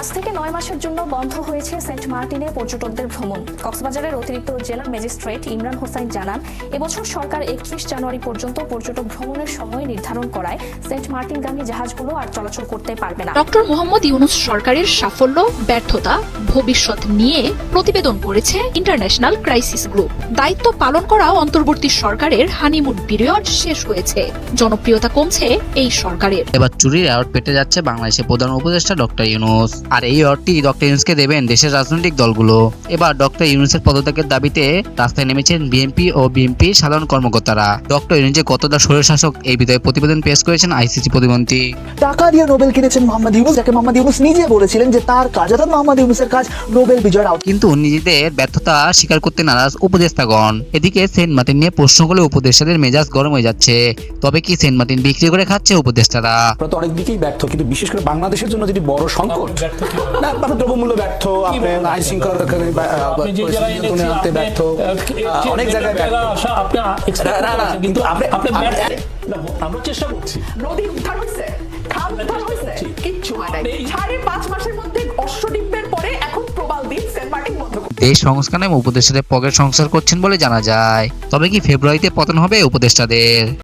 আজ থেকে নয় মাসের জন্য বন্ধ হয়েছে সেন্ট মার্টিনে পর্যটকদের ভ্রমণ। কক্সবাজারের অতিরিক্ত জেলা ম্যাজিস্ট্রেট ইমরান হোসাইন জানান এবছর সরকার একত্রিশ জানুয়ারি পর্যন্ত পর্যটক ভ্রমণের সময় নির্ধারণ করায় সেন্ট মার্টিন মার্টিনগামী জাহাজগুলো আর চলাচল করতে পারবে না। ডক্টর মোহাম্মদ ইউনুস সরকারের সাফল্য ব্যর্থতা ভবিষ্যৎ নিয়ে প্রতিবেদন করেছে ইন্টারন্যাশনাল ক্রাইসিস গ্রুপ। দায়িত্ব পালন করা অন্তর্বর্তী সরকারের হানিমুন পিরিয়ড শেষ হয়েছে। জনপ্রিয়তা কমছে এই সরকারের। এবার চুরির অ্যাওয়ার্ড পেটে যাচ্ছে বাংলাদেশের প্রধান উপদেষ্টা ডক্টর ইউনুস। আর এই অ্যাওয়ার্ডটি ডক্টর ইউনুসকে দেবেন দেশের রাজনৈতিক দলগুলো। এবার ডক্টর ইউনুসের পদত্যাগের দাবিতে রাস্তায় নেমেছেন বিএনপি ও বিএনপি সাধারণ কর্মকর্তারা। ডক্টর ইউনুস যে কতটা স্বৈর শাসক এই বিষয়ে প্রতিবেদন পেশ করেছেন আইসিসি প্রতিমন্ত্রী। টাকা দিয়ে নোবেল কিনেছেন মোহাম্মদ ইউনুস। যাকে মোহাম্মদ ইউনুস নিজে বলেছিলেন যে তার কাজ অর্থাৎ মোহাম্মদ ইউনুসের কাজ নোবেল বিজয়ের আউট। কিন্তু নিজেদের ব্যর্থতা স্বীকার করতে নারাজ উপদেষ্টাগণ। এদিকে সেন্ট মার্টিন নিয়ে প্রশ্ন করলে উপদেষ্টাদের মেজাজ গরম হয়ে যাচ্ছে। তবে কি সেন্ট মার্টিন বিক্রি করে খাচ্ছে উপদেষ্টারা? অনেক দিকেই ব্যর্থ কিন্তু বিশেষ করে বাংলাদেশের জন্য যেটি বড় সংকট না মানে দ্রব্যমূল্য ব্যর্থ আপনি আইন শৃঙ্খলা রক্ষাকারী আনতে ব্যর্থ অনেক জায়গায় না, না, কিন্তু আপনি- আপনি আমরা চেষ্টা করছি। নদী উদ্ধার হয়েছে খাল উদ্ধার হয়েছে কিচ্ছু হয় নাই। সাড়ে পাঁচ মাসের মধ্যে পরে এখন প্রবাল দ্বীপ সেন্ট মার্টিন বন্ধ দেশ সংস্কারে উপদেষ্টাদের পকেট সংস্কার করছেন বলে জানা যায়। তবে কি ফেব্রুয়ারিতে পতন হবে উপদেষ্টাদের?